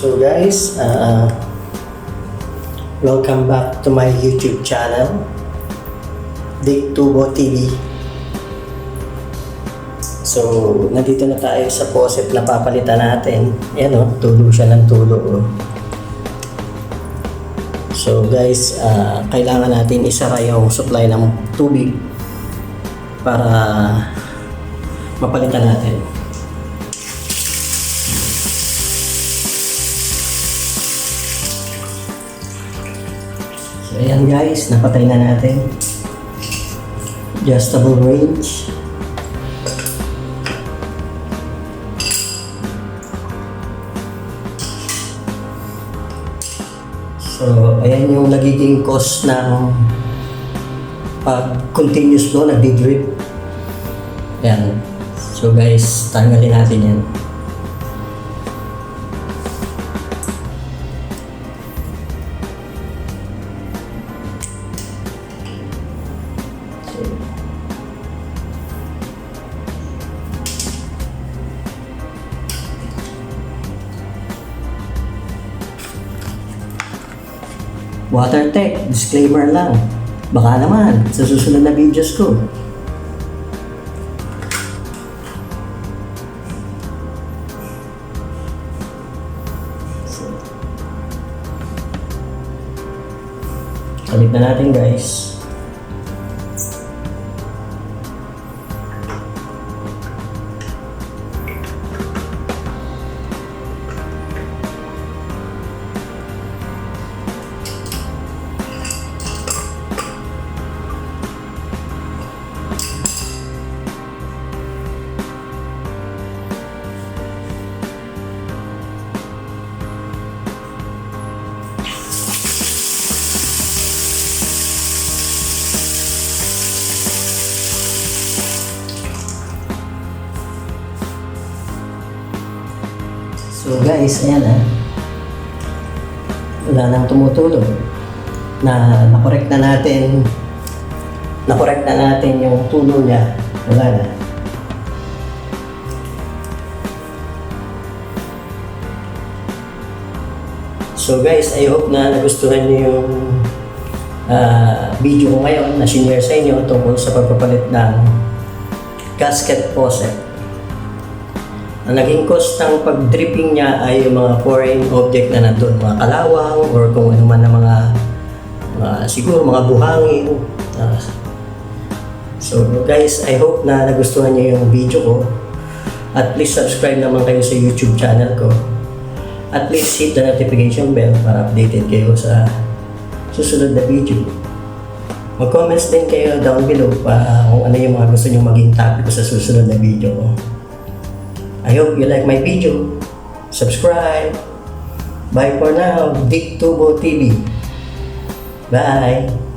So guys, uh, welcome back to my YouTube channel, Dick Tubo TV. So, nandito na tayo sa faucet na papalitan natin. Ayan o, tulo siya ng tulo. Oh. So guys, uh, kailangan natin isara yung supply ng tubig para mapalitan natin. So ayan guys, napatay na natin. Adjustable range. So, ayan yung nagiging cost ng pag continuous no, nagdi-drip. Ayan. So guys, tanggalin natin yan. WaterTech, disclaimer lang. Baka naman, sa susunod na videos ko. Kabit na natin guys. So guys, ayan ah. Wala nang tumutulog. Na nakorek na natin nakorek na natin yung tulo niya. Wala na. So guys, I hope na nagustuhan niyo yung ah, video ko ngayon na sinare sa inyo tungkol sa pagpapalit ng gasket faucet. Ang naging cost ng pag-dripping niya ay yung mga foreign object na nandun, mga kalawang or kung ano man na mga, mga siguro mga buhangin. Ah, so guys, I hope na nagustuhan niyo yung video ko. At please subscribe naman kayo sa YouTube channel ko. At please hit the notification bell para updated kayo sa susunod na video. Mag-comments din kayo down below pa kung ano yung mga gusto nyo maging topic sa susunod na video ko. I hope you like my video. Subscribe. Bye for now. Dick Tubo TV. Bye.